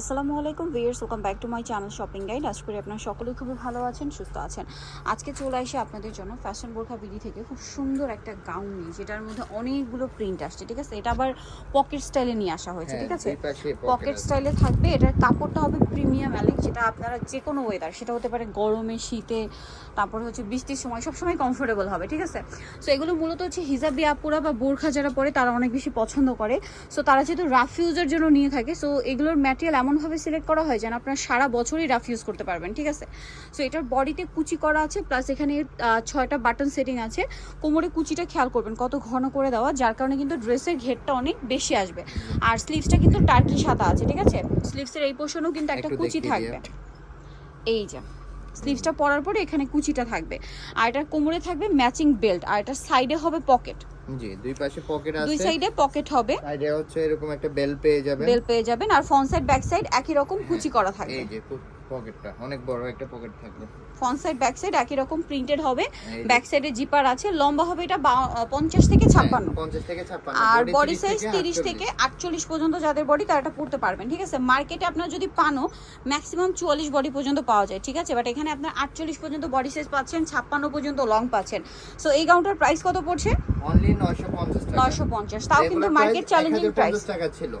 আসসালামু আলাইকুম viewers welcome back to my channel shopping guide. আশা করি আপনারা সকলেই খুবই ভালো আছেন সুস্থ আছেন। আজকে চলে আসে আপনাদের জন্য ফ্যাশন বোরখা বিডি থেকে খুব সুন্দর একটা গাউন নিয়ে যেটার মধ্যে অনেকগুলো প্রিন্ট আসছে ঠিক আছে? এটা আবার পকেট স্টাইলে নিয়ে আসা হয়েছে হ্যাঁ, ঠিক আছে? পকেট পকেট স্টাইলে থাকবে এটার কাপড়টা হবে প্রিমিয়াম অ্যালেক যেটা আপনারা যে কোনো ওয়েদার সেটা হতে পারে গরমে শীতে তারপর হচ্ছে বৃষ্টির সময় সবসময় কমফোর্টেবল হবে ঠিক আছে? সো এগুলো মূলত হচ্ছে হিজাবি আপুরা বা বোরখা যারা পরে তারা অনেক বেশি পছন্দ করে। সো তারা যেহেতু রাফ ইউজের জন্য নিয়ে থাকে সো এগুলোর ম্যাটেরিয়াল এমনভাবে সিলেক্ট করা হয় যেন আপনারা সারা বছরই রাফ ইউজ করতে পারবেন ঠিক আছে? সো এটার বডিতে কুচি করা আছে প্লাস এখানে ছয়টা বাটন সেটিং আছে। কোমরে কুচিটা খেয়াল করবেন কত ঘন করে দেওয়া যার কারণে কিন্তু ড্রেসের ঘেরটা অনেক বেশি আসবে। আর স্লিভসটা কিন্তু টার্কি সাদা আছে ঠিক আছে? স্লিভসের এই পোর্শনও কিন্তু একটা কুচি থাকবে। এই যে স্লিভসটা পরার পরে এখানে কুচিটা থাকবে। আর এটার কোমরে থাকবে ম্যাচিং বেল্ট আর এটার সাইডে হবে পকেট জি দুই পাশে পকেট দুই সাইডে পকেট হবে। সাইডে হচ্ছে এরকম একটা বেল পেয়ে যাবেন। বেল পেয়ে যাবেন আর ফ্রন্ট সাইড ব্যাক সাইড একই রকম কুচি করা থাকবে। এই যে পকেটটা অনেক বড় একটা পকেট থাকবে। ফ্রন্ট সাইড ব্যাক সাইড একই রকম প্রিন্টেড হবে। ব্যাক সাইডে জিপার আছে লম্বা হবে এটা পঞ্চাশ থেকে ছাপ্পান্ন। হ্যাঁ, 50 থেকে 56 আর বডি 30 সাইজ থেকে তিরিশ 48 থেকে আটচল্লিশ পর্যন্ত যাদের বডি তারা এটা পড়তে পারবেন ঠিক আছে? মার্কেটে আপনার যদি পানো ম্যাক্সিমাম চুয়াল্লিশ বডি পর্যন্ত পাওয়া যায় ঠিক আছে? বাট এখানে আপনার আটচল্লিশ পর্যন্ত বডি সাইজ পাচ্ছেন ছাপ্পান্ন পর্যন্ত লং পাচ্ছেন। সো এই গাউনটার প্রাইস কত পড়ছে? অনলি 950 টাকা। নয়শো পঞ্চাশ তাও কিন্তু মার্কেট চ্যালেঞ্জিং প্রাইস টাকা ছিল।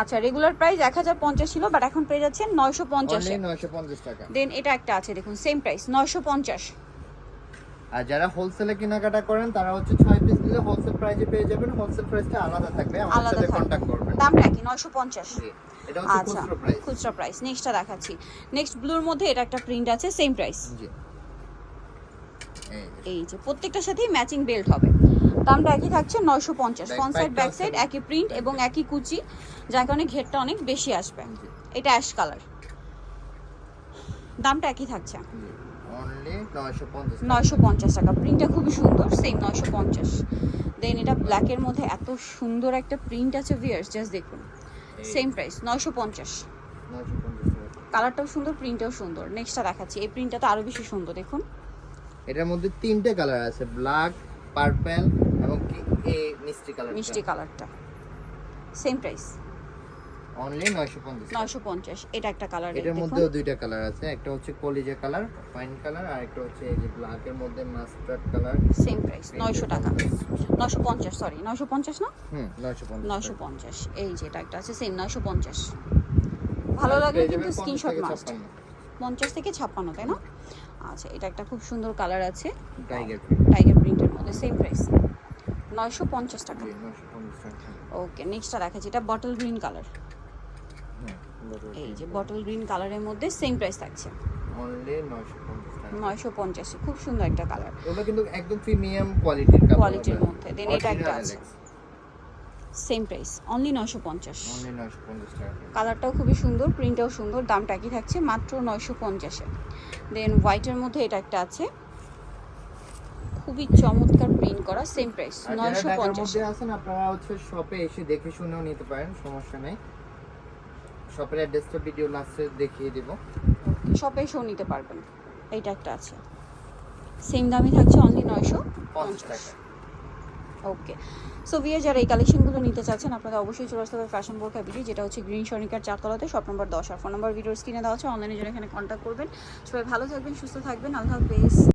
আচ্ছা রেগুলার প্রাইস এক হাজার পঞ্চাশ ছিল বাট এখন পেয়ে যাচ্ছেন নয়শো পঞ্চাশে। অনলি 950 টাকা। দেন এটা একটা আছে দেখুন সেম প্রাইস নয়শো পঞ্চাশ। আর যারা হোলসেলে কেনাকাটা করেন তারা হচ্ছে 6 পিস নিলে হোলসেল প্রাইসে পেয়ে যাবেন। হোলসেল প্রাইসটা আলাদা থাকবে আমাদের সাথে কন্টাক্ট করবেন। দামটা কি নয়শো পঞ্চাশ। জি এটা হচ্ছে আচ্ছা প্রাইস খুচরা প্রাইস নেক্সটটা দেখাচ্ছি। নেক্সট ব্লুর মধ্যে এটা একটা প্রিন্ট আছে সেম প্রাইস জি। এই যে। এই যে প্রত্যেকটার সাথেই ম্যাচিং বেল্ট হবে। দামটা একই থাকছে নয়শো পঞ্চাশ। ফ্রন্ট সাইড ব্যাক সাইড একই প্রিন্ট এবং একই কুচি যার কারণে ঘেরটা অনেক বেশি আসবে। এটা অ্যাশ কালার দামটা একই থাকছে। অনলি 950 নয়শো পঞ্চাশ টাকা। প্রিন্টটা খুবই সুন্দর সেম নয়শো পঞ্চাশ। দেন এটা ব্ল্যাকের মধ্যে এত সুন্দর একটা প্রিন্ট আছে ভিয়ার্স জাস্ট দেখুন। সেম প্রাইস নয়শো পঞ্চাশ। কালারটাও সুন্দর প্রিন্টটাও সুন্দর। নেক্সটটা দেখাচ্ছি। এই প্রিন্টটা তো আরও বেশি সুন্দর দেখুন। এটার মধ্যে তিনটে কালার আছে ব্ল্যাক পার্পল মিষ্টি কালার মিষ্টি কালারটা সেম প্রাইস অনলি 950 নয়শো পঞ্চাশ। এটা একটা কালার এটার মধ্যেও দুইটা কালার আছে। একটা হচ্ছে কলিজা কালার ফাইন কালার আর একটা হচ্ছে এই যে ব্ল্যাক এর মধ্যে মাস্টার্ড কালার সেম প্রাইস নয়শো টাকা। নয়শো পঞ্চাশ সরি নয়শো পঞ্চাশ না? হুম 950 নয়শো পঞ্চাশ। এই যে এটা একটা আছে সেম নয়শো পঞ্চাশ। ভালো লাগলে কিন্তু স্ক্রিনশট মাস্ট পঞ্চাশ থেকে ছাপ্পান্ন। তাই না? আচ্ছা এটা একটা খুব সুন্দর কালার আছে। টাইগার টাইগার প্রিন্টের মধ্যে সেম প্রাইস নয়শো পঞ্চাশ টাকা। জি 950 টাকা। ওকে নেক্সটটা দেখাচ্ছি। এটা বটল গ্রিন কালার এই যে বটল গ্রিন কালারের মধ্যে সেম প্রাইস থাকছে। অনলি 950 টাকা। নয়শো পঞ্চাশে খুব সুন্দর একটা কালার এগুলো কিন্তু একদম প্রিমিয়াম কোয়ালিটির কোয়ালিটির মধ্যে। দেন এটা একটা আছে। সেম প্রাইস অনলি নয়শো পঞ্চাশ। কালারটাও খুবই সুন্দর প্রিন্টটাও সুন্দর দামটা কি থাকছে মাত্র নয়শো পঞ্চাশে। দেন হোয়াইটের মধ্যে এটা একটা আছে। খুবই চমৎকার প্রিন্ট করা সেম প্রাইস যারা নয়শো পঞ্চাশ। আছেন আপনারা হচ্ছে শপে এসে দেখে শুনেও নিতে পারেন সমস্যা নেই। শপের অ্যাড্রেসটা ভিডিও লাস্টে দেখিয়ে দিব। শপে এসেও নিতে পারবেন এইটা একটা আছে। সেম দামই থাকছে অনলি নয়শো 50 পঞ্চাশ। টাকা। ওকে সো বিয়ে যারা এই কালেকশনগুলো নিতে চাচ্ছেন আপনাদের অবশ্যই চলে আসতে হবে ফ্যাশন বোরখা বিডি যেটা হচ্ছে গ্রিন সনিকার চারতলাতে শপ নম্বর দশ। আর ফোন নম্বর ভিডিওর স্ক্রিনে দেওয়া আছে অনলাইনে জন্য এখানে কন্ট্যাক্ট করবেন। সবাই ভালো থাকবেন সুস্থ থাকবেন আল্লাহ হাফেজ।